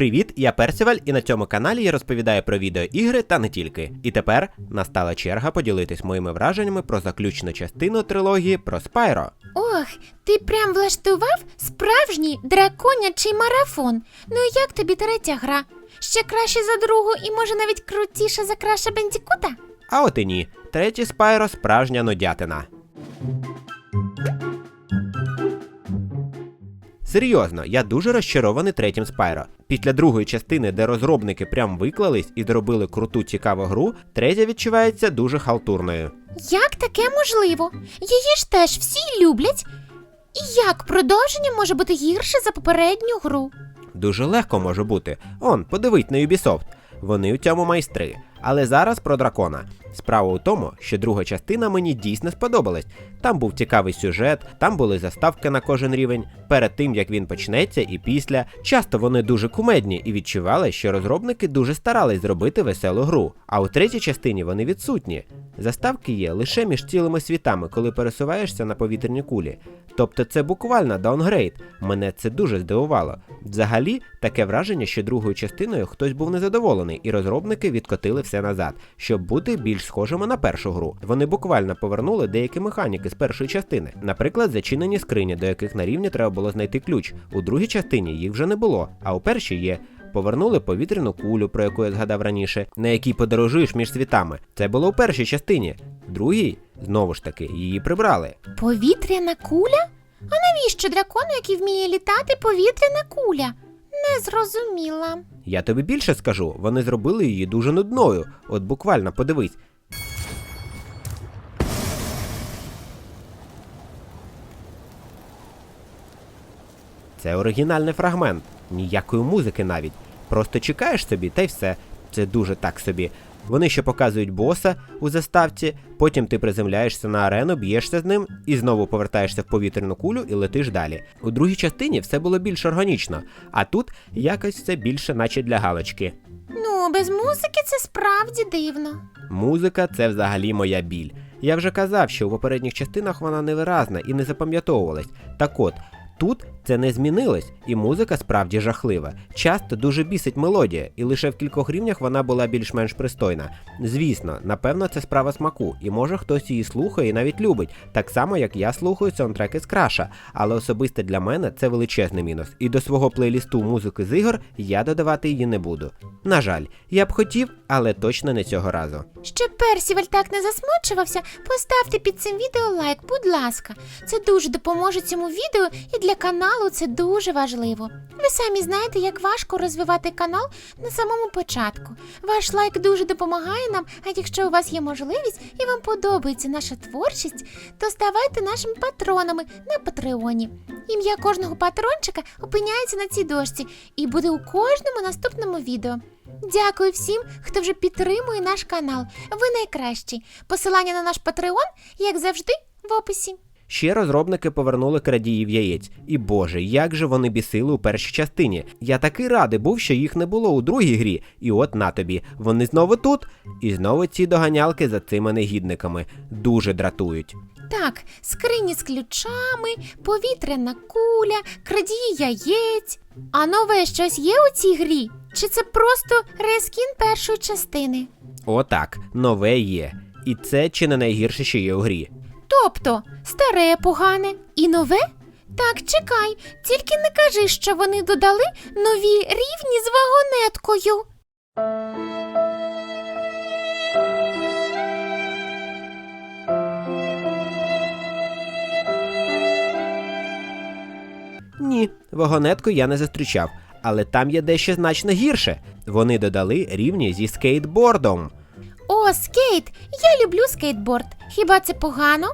Привіт, я Персіваль, і на цьому каналі я розповідаю про відеоігри та не тільки. І тепер настала черга поділитись моїми враженнями про заключну частину трилогії про Спайро. Ох, ти прям влаштував справжній драконячий марафон. Ну як тобі третя гра? Ще краще за другу і може навіть крутіше за краще Бендікута? А от і ні, третій Спайро справжня нудятина. Серйозно, я дуже розчарований третім Спайро. Після другої частини, де розробники прям виклались і зробили круту цікаву гру, третя відчувається дуже халтурною. Як таке можливо? Її ж теж всі люблять. І як продовження може бути гірше за попередню гру? Дуже легко може бути. Он, подивись на Ubisoft. Вони у цьому майстри. Але зараз про дракона. Справа у тому, що друга частина мені дійсно сподобалась. Там був цікавий сюжет, там були заставки на кожен рівень. Перед тим як він почнеться, і після. Часто вони дуже кумедні і відчували, що розробники дуже старались зробити веселу гру. А у третій частині вони відсутні. Заставки є лише між цілими світами, коли пересуваєшся на повітряній кулі. Тобто це буквально даунгрейд. Мене це дуже здивувало. Взагалі, таке враження, що другою частиною хтось був незадоволений, і розробники відкотили все назад, щоб бути більш схожими на першу гру. Вони буквально повернули деякі механіки з першої частини, наприклад, зачинені скрині, до яких на рівні треба було знайти ключ. У другій частині їх вже не було, а у першій є. Повернули повітряну кулю, про яку я згадав раніше, на якій подорожуєш між світами. Це було у першій частині. Другій, знову ж таки, її прибрали. Повітряна куля? А навіщо дракону, який вміє літати, повітряна куля? Не зрозуміла. Я тобі більше скажу, вони зробили її дуже нудною. От буквально подивись. Це оригінальний фрагмент, ніякої музики навіть. Просто чекаєш собі та й все. Це дуже так собі. Вони ще показують боса у заставці, потім ти приземляєшся на арену, б'єшся з ним і знову повертаєшся в повітряну кулю і летиш далі. У другій частині все було більш органічно, а тут якось все більше, наче для галочки. Ну, без музики це справді дивно. Музика це взагалі моя біль. Я вже казав, що у попередніх частинах вона невиразна і не запам'ятовувалась. Так от. Тут це не змінилось, і музика справді жахлива. Часто дуже бісить мелодія, і лише в кількох рівнях вона була більш-менш пристойна. Звісно, напевно, це справа смаку, і може хтось її слухає і навіть любить, так само як я слухаю саундтреки з краша. Але особисто для мене це величезний мінус. І до свого плейлісту музики з ігор я додавати її не буду. На жаль, я б хотів, але точно не цього разу. Щоб Персіваль так не засмучувався, поставте під цим відео лайк, будь ласка. Це дуже допоможе цьому відео і для каналу це дуже важливо. Ви самі знаєте, як важко розвивати канал на самому початку. Ваш лайк дуже допомагає нам, а якщо у вас є можливість і вам подобається наша творчість, то ставайте нашими патронами на Патреоні. Ім'я кожного патрончика опиняється на цій дошці і буде у кожному наступному відео. Дякую всім, хто вже підтримує наш канал. Ви найкращі. Посилання на наш Патреон, як завжди, в описі. Ще розробники повернули крадіїв яєць. І боже, як же вони бісили у першій частині. Я такий радий був, що їх не було у другій грі. І от на тобі, вони знову тут. І знову ці доганялки за цими негідниками дуже дратують. Так, скрині з ключами, повітряна куля, крадії яєць. А нове щось є у цій грі? Чи це просто рескін першої частини? Отак, нове є. І це чи не найгірше, що є у грі. Тобто, старе погане і нове? Так, чекай, тільки не кажи, що вони додали нові рівні з вагонеткою. Ні, вагонетку я не зустрічав, але там є дещо значно гірше. Вони додали рівні зі скейтбордом. О, скейт! Я люблю скейтборд. Хіба це погано?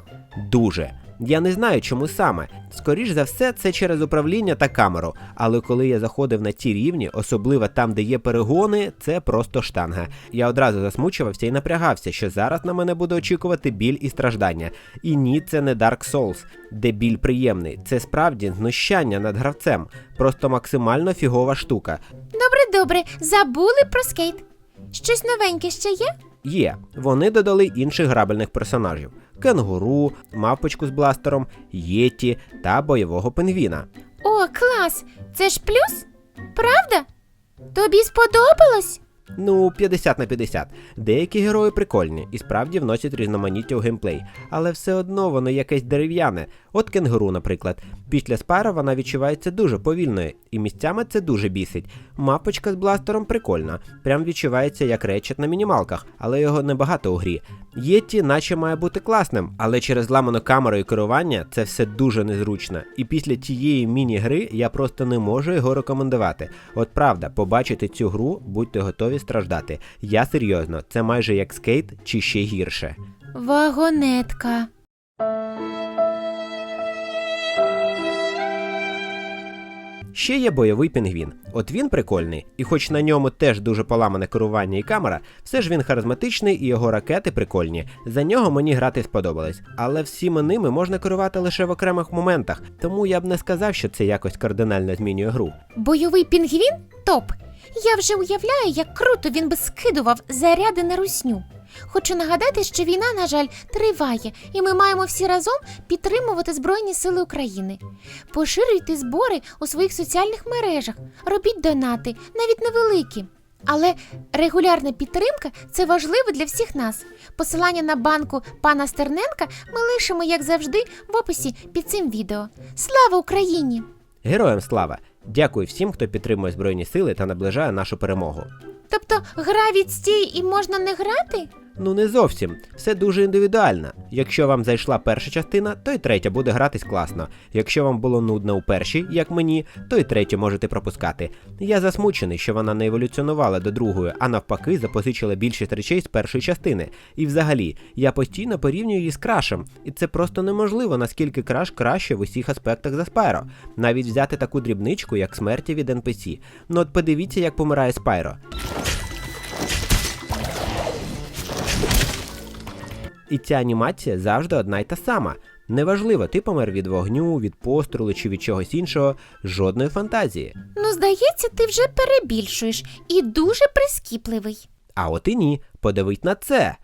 Дуже. Я не знаю, чому саме. Скоріш за все, це через управління та камеру. Але коли я заходив на ці рівні, особливо там, де є перегони, це просто штанга. Я одразу засмучувався і напрягався, що зараз на мене буде очікувати біль і страждання. І ні, це не Dark Souls, де біль приємний. Це справді знущання над гравцем. Просто максимально фігова штука. Добре, добре, забули про скейт. Щось новеньке ще є? Є, вони додали інших грабельних персонажів: кенгуру, мавпочку з бластером, єті та бойового пингвіна. О, клас! Це ж плюс? Правда? Тобі сподобалось? Ну, 50 на 50. Деякі герої прикольні і справді вносять різноманіття у геймплей, але все одно воно якесь дерев'яне. От кенгуру, наприклад. Після спара вона відчувається дуже повільною, і місцями це дуже бісить. Мапочка з бластером прикольна, прям відчувається як речет на мінімалках, але його небагато у грі. Єті, наче має бути класним, але через зламану камеру і керування це все дуже незручно. І після тієї міні-гри я просто не можу його рекомендувати. От правда, побачити цю гру, будьте готові страждати. Я серйозно, це майже як скейт чи ще гірше. Вагонетка. Ще є бойовий пінгвін. От він прикольний, і хоч на ньому теж дуже поламане керування і камера, все ж він харизматичний і його ракети прикольні. За нього мені грати сподобалось. Але всіми ними можна керувати лише в окремих моментах, тому я б не сказав, що це якось кардинально змінює гру. Бойовий пінгвін топ. Я вже уявляю, як круто він би скидував заряди на русню. Хочу нагадати, що війна, на жаль, триває, і ми маємо всі разом підтримувати Збройні Сили України. Поширюйте збори у своїх соціальних мережах, робіть донати, навіть невеликі. Але регулярна підтримка це важливо для всіх нас. Посилання на банку пана Стерненка ми лишимо, як завжди, в описі під цим відео. Слава Україні! Героям слава! Дякую всім, хто підтримує Збройні сили та наближає нашу перемогу. Тобто гра відстій і можна не грати? Ну не зовсім, все дуже індивідуально. Якщо вам зайшла перша частина, то й третя буде гратись класно. Якщо вам було нудно у першій, як мені, то й третю можете пропускати. Я засмучений, що вона не еволюціонувала до другої, а навпаки, запозичила більшість речей з першої частини. І взагалі, я постійно порівнюю її з крашем, і це просто неможливо, наскільки краш краще в усіх аспектах за Спайро. Навіть взяти таку дрібничку, як смерті від NPC. Ну от подивіться, як помирає Спайро. І ця анімація завжди одна й та сама. Неважливо, ти помер від вогню, від пострілу чи від чогось іншого, жодної фантазії. Ну, здається, ти вже перебільшуєш і дуже прискіпливий. А от і ні, подивись на це.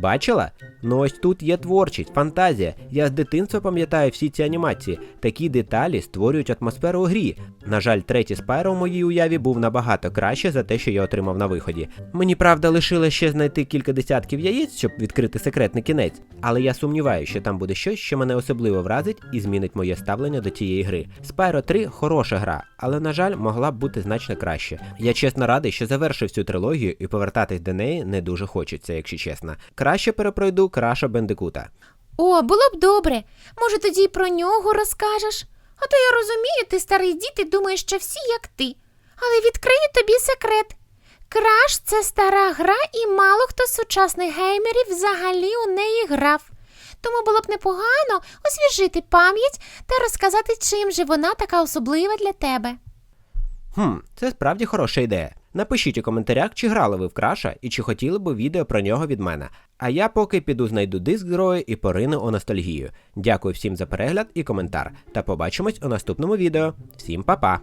Бачила? Ну ось тут є творчість, фантазія. Я з дитинства пам'ятаю всі ці анімації. Такі деталі створюють атмосферу у грі. На жаль, третій Спайро у моїй уяві був набагато краще за те, що я отримав на виході. Мені правда лишилось ще знайти кілька десятків яєць, щоб відкрити секретний кінець, але я сумніваюся, що там буде щось, що мене особливо вразить і змінить моє ставлення до цієї гри. Спайро 3 хороша гра, але на жаль, могла б бути значно краще. Я чесно радий, що завершив цю трилогію і повертатись до неї не дуже хочеться, якщо чесно. Краще перепройду краша Бендикута. О, було б добре. Може, тоді й про нього розкажеш? А то я розумію, ти старий дід і думаєш, що всі як ти. Але відкрию тобі секрет. Краш це стара гра, і мало хто з сучасних геймерів взагалі у неї грав. Тому було б непогано освіжити пам'ять та розказати, чим же вона така особлива для тебе. Хм, це справді хороша ідея. Напишіть у коментарях, чи грали ви в краша і чи хотіли б відео про нього від мене. А я поки піду знайду диск герою і порину у ностальгію. Дякую всім за перегляд і коментар. Та побачимось у наступному відео. Всім па-па!